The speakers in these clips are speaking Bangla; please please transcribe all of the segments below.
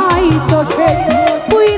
নাই তো তুই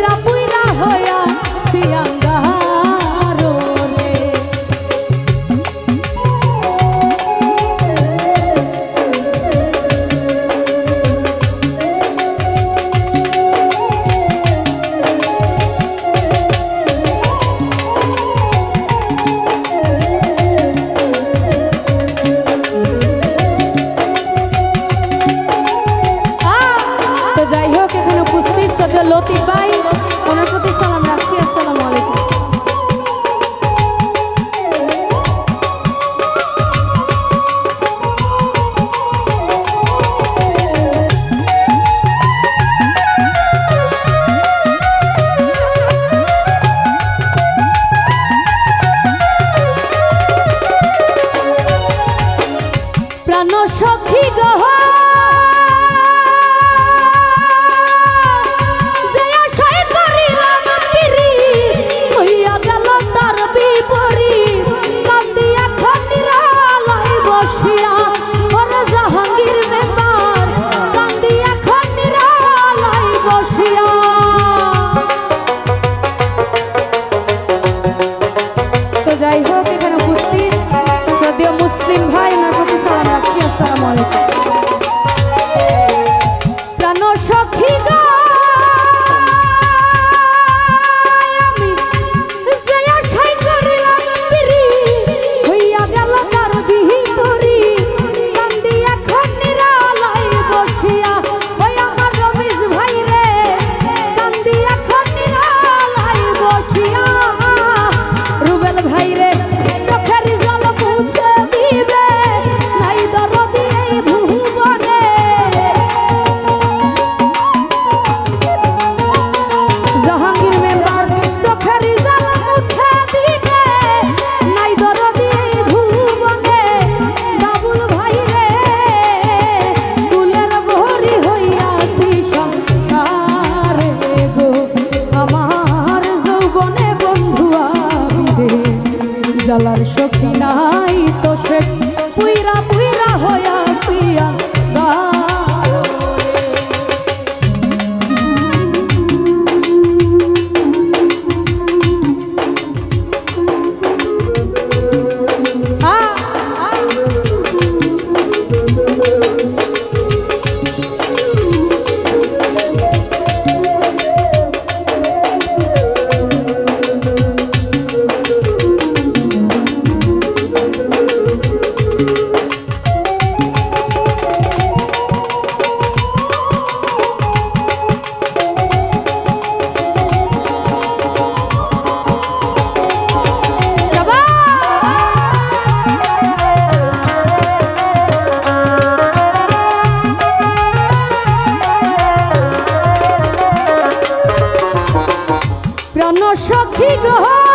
সখী গো।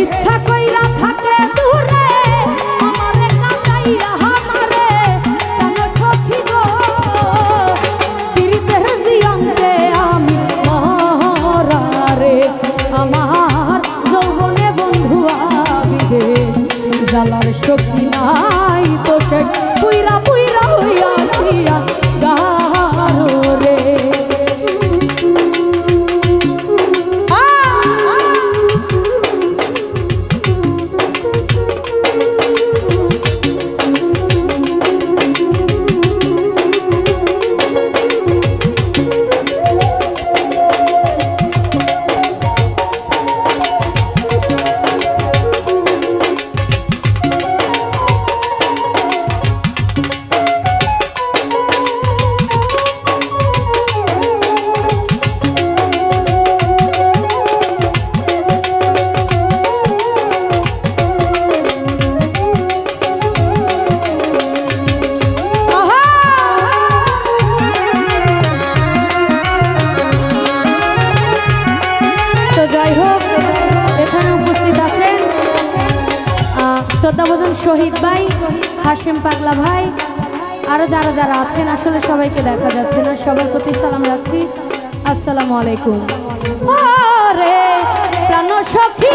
ইচ্ছা কইরা থাকে দূরে, আমারে কাটাইয়া আমারে কেন ঠকি গো পীড়িতের জিয়ন্তে আমি মহারারে, আমার যৌবনে বন্ধু আবিদে শক্তি নাই তো সে, পুইরা পুইরা হাশিম পাগলা ভাই। আরও যারা যারা আছেন, আসলে সবাইকে দেখা যাচ্ছে না। সবার প্রতি সালাম রাখছি। আসসালামু আলাইকুম। প্রাণ সখী